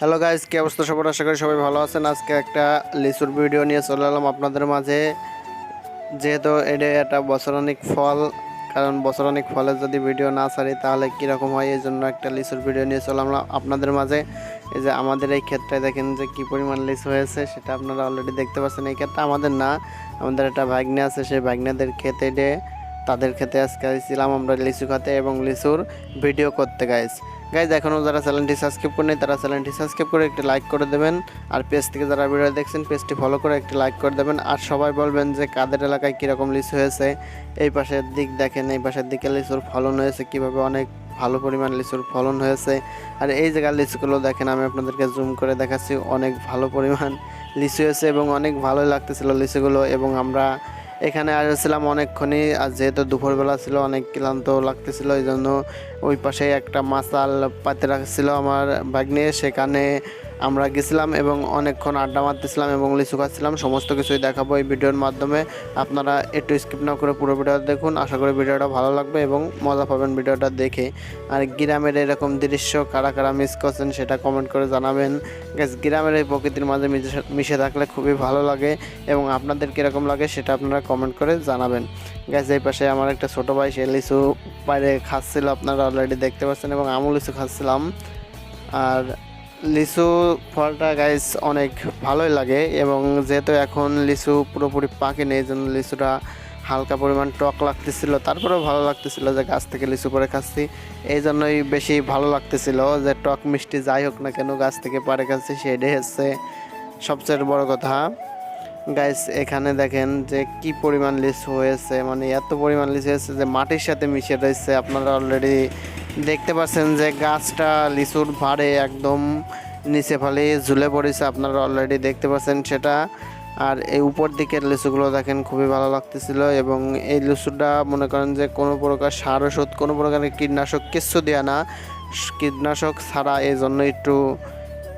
Hello guys কি অবস্থা সবার? আশা করি সবাই ভালো আছেন। আজকে একটা লিচুর ভিডিও নিয়ে চলে এলাম আপনাদের মাঝে। যেহেতু এটা একটা বছরানিক ফল, কারণ বছরানিক ফলের যদি ভিডিও না ছাড়ি, তাহলে কীরকম হয়? এই জন্য একটা লিচুর ভিডিও নিয়ে চলে আমরা আপনাদের মাঝে। এই যে আমাদের এই ক্ষেত্রে দেখেন যে কী পরিমাণ লিচু হয়েছে, সেটা আপনারা অলরেডি দেখতে পাচ্ছেন। এই ক্ষেত্রে আমাদের না, আমাদের একটা ভাগ্নে আছে, সেই ভাগ্নেদের খেতে ডে তাদের খেতে আজকে ছিলাম আমরা লিচু খাতে এবং লিচুর ভিডিও করতে গাইজ গাইজ এখনও যারা চ্যানেলটি সাবস্ক্রাইব করেনি তারা চ্যানেলটি সাবস্ক্রাইব করে একটি লাইক করে দেবেন। আর পেজ থেকে যারা ভিডিও দেখছেন পেজটি ফলো করে একটি লাইক করে দেবেন। আর সবাই বলবেন যে কাদের এলাকায় কীরকম লিচু হয়েছে। এই পাশের দিক দেখেন, এই পাশের দিকে লিচুর ফলন হয়েছে, কীভাবে অনেক ভালো পরিমাণ লিচুর ফলন হয়েছে। আর এই জায়গার লিচুগুলো দেখেন, আমি আপনাদেরকে জুম করে দেখাচ্ছি, অনেক ভালো পরিমাণ লিচু হয়েছে এবং অনেক ভালোই লাগতেছিল লিচুগুলো এবং আমরা এখানে আসছিলাম অনেকক্ষণই, আর যেহেতু দুপুরবেলা ছিল, অনেক ক্লান্ত লাগতেছিল, এই জন্য ওই পাশে একটা মাসাল পাতে রাখছিল আমার ভাগ্নে। সেখানে আমরা গেছিলাম এবং অনেকক্ষণ আড্ডা মারতেছিলাম এবং লিচু খাচ্ছিলাম। সমস্ত কিছুই দেখাবো এই ভিডিওর মাধ্যমে। আপনারা একটু স্কিপ না করে পুরো ভিডিও দেখুন। আশা করি ভিডিওটা ভালো লাগবে এবং মজা পাবেন ভিডিওটা দেখে। আর গ্রামের এরকম দৃশ্য কারা কারা মিস করছেন সেটা কমেন্ট করে জানাবেন। গ্যাস গ্রামের এই প্রকৃতির মাঝে মিশে- মিশে থাকলে খুবই ভালো লাগে এবং আপনাদের কীরকম লাগে সেটা আপনারা কমেন্ট করে জানাবেন। গ্যাস এই পাশে আমার একটা ছোটো ভাই, সে লিচু বাইরে খাচ্ছিল, আপনারা অলরেডি দেখতে পাচ্ছেন, এবং আমুল লিচু খাচ্ছিলাম। আর লিচু ফলটা গাইস অনেক ভালোই লাগে এবং যেহেতু এখন লিচু পুরোপুরি পাকে নেই এই জন্য লিচুটা হালকা পরিমাণ টক লাগতেছিল, তারপরেও ভালো লাগতেছিল যে গাছ থেকে লিচু পরে খাচ্ছি। এই জন্যই বেশি ভালো লাগতেছিল যে টক মিষ্টি যাই হোক না কেন গাছ থেকে পারে খাচ্ছি, সেটাই হচ্ছে সবচেয়ে বড় কথা। গাইস এখানে দেখেন যে কি পরিমাণ লিচু হয়েছে মানে এত পরিমাণ লিচু হয়েছে যে মাটির সাথে মিশে রয়েছে, আপনারা অলরেডি দেখতে পাচ্ছেন যে গাছটা লিচুর ভারে একদম নিচে ফালে ঝুলে পড়েছে, আপনারা অলরেডি দেখতে পাচ্ছেন সেটা। আর এই উপর দিকের লিচুগুলো দেখেন খুবই ভালো লাগতেছিল এবং এই লিচুটা মনে করেন যে কোনো প্রকার সার ওষুধ, কোনো প্রকারের কীটনাশক কিচ্ছু দেওয়া না। কীটনাশক ছাড়া এই জন্য একটু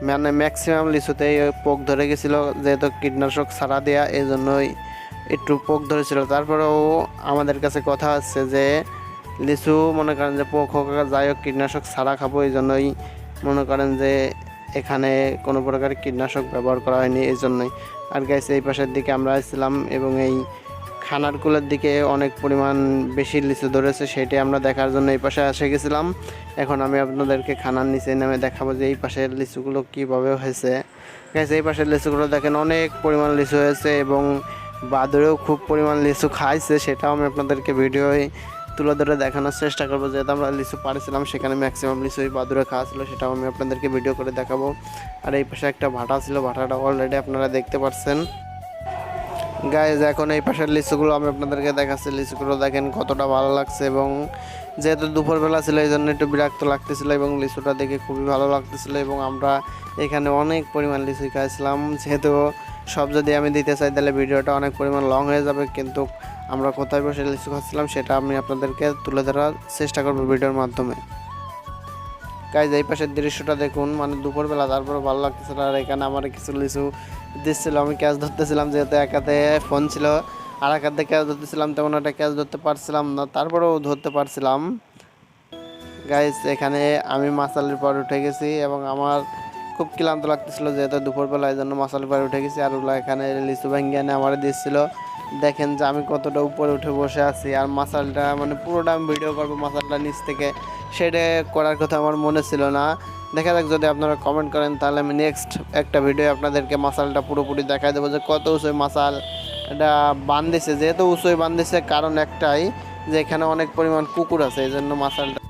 মানে ম্যাক্সিমাম লিচুতেই পোক ধরে গেছিল, যেহেতু কীটনাশক ছাড়া দেয়া এই জন্যই একটু পোক ধরেছিল। তারপরেও আমাদের কাছে কথা আছে যে লিচু, মনে করেন যে পোক যাই হোক, কীটনাশক ছাড়া খাব, এই জন্যই মনে করেন যে এখানে কোনো প্রকার কীটনাশক ব্যবহার করা হয়নি, এই জন্যই। আর গাইছে এই পাশের দিকে আমরা আসছিলাম এবং এই খানারকুলের দিকে অনেক পরিমাণ বেশি লিচু ধরেছে, সেটি আমরা দেখার জন্য এই পাশে এসে গেছিলাম। এখন আমি আপনাদেরকে খানার নিচে নেমে দেখাবো যে এই পাশের লিচুগুলো কীভাবে হয়েছে। গেছে এই পাশের লিচুগুলো দেখেন অনেক পরিমাণ লিচু হয়েছে এবং বাদরেও খুব পরিমাণ লিচু খাইছে, সেটাও আমি আপনাদেরকে ভিডিওয় তুলে ধরে দেখানোর চেষ্টা করব। যেহেতু আমরা লিচু পাড়েছিলাম, সেখানে ম্যাক্সিমাম লিচুই বাদুরে খাওয়া ছিল, সেটাও আমি আপনাদেরকে ভিডিও করে দেখাবো। আর এই পাশে একটা ভাটা ছিল, ভাটাটা অলরেডি আপনারা দেখতে পাচ্ছেন গাইজ এখন এই পাশের লিচুগুলো আমি আপনাদেরকে দেখাচ্ছি। লিচুগুলো দেখেন কতটা ভালো লাগছে এবং যেহেতু দুপুরবেলা ছিল, এই জন্য একটু বিরক্ত লাগতেছিল এবং লিচুটা দেখে খুবই ভালো লাগতেছিল এবং আমরা এখানে অনেক পরিমাণ লিচু খাইছিলাম। যেহেতু সব যদি আমি দিতে চাই, তাহলে ভিডিওটা অনেক পরিমাণ লং হয়ে যাবে। কিন্তু আমরা কোথায় বসে লিচু খাচ্ছিলাম, সেটা আমি আপনাদেরকে তুলে ধরার চেষ্টা করব ভিডিওর মাধ্যমে। গাইজ এই পাশের দৃশ্যটা দেখুন মানে দুপুরবেলা তারপরে ভালো লাগতেছিল আর এখানে আমার কিছু লিচু দিচ্ছিল, আমি ক্যাচ ধরতেছিলাম যেহেতু এক হাতে ফোন ছিল। আর এক হাতে ক্যাচ ধরতেছিলাম, তেমন একটা ক্যাচ ধরতে পারছিলাম না, তারপরেও ধরতে পারছিলাম। গাইজ এখানে আমি মাসালির পর উঠে গেছি এবং আমার খুব ক্লান্ত লাগতেছিল যেহেতু দুপুরবেলা এই জন্য মাসালির পর উঠে গেছি। আর ওগুলো এখানে লিচু ভেঙে এনে আমার দিচ্ছিল। দেখেন যে আমি কতটা উপরে উঠে বসে আছি, আর মাসালটা মানে পুরোটা আমি ভিডিও করব মাসালটা নিচ থেকে। সেটা করার কথা আমার মনে ছিল না। দেখা যাক যদি আপনারা কমেন্ট করেন, তাহলে আমি নেক্সট একটা ভিডিও আপনাদেরকে মাসালটা পুরোপুরি দেখাই দেবো যে কত উঁচুই মাসাল এটা বান্ধিছে যেহেতু উঁচুই বান্ধিছে কারণ একটাই যে এখানে অনেক পরিমাণ কুকুর আছে, এই জন্য মাসালটা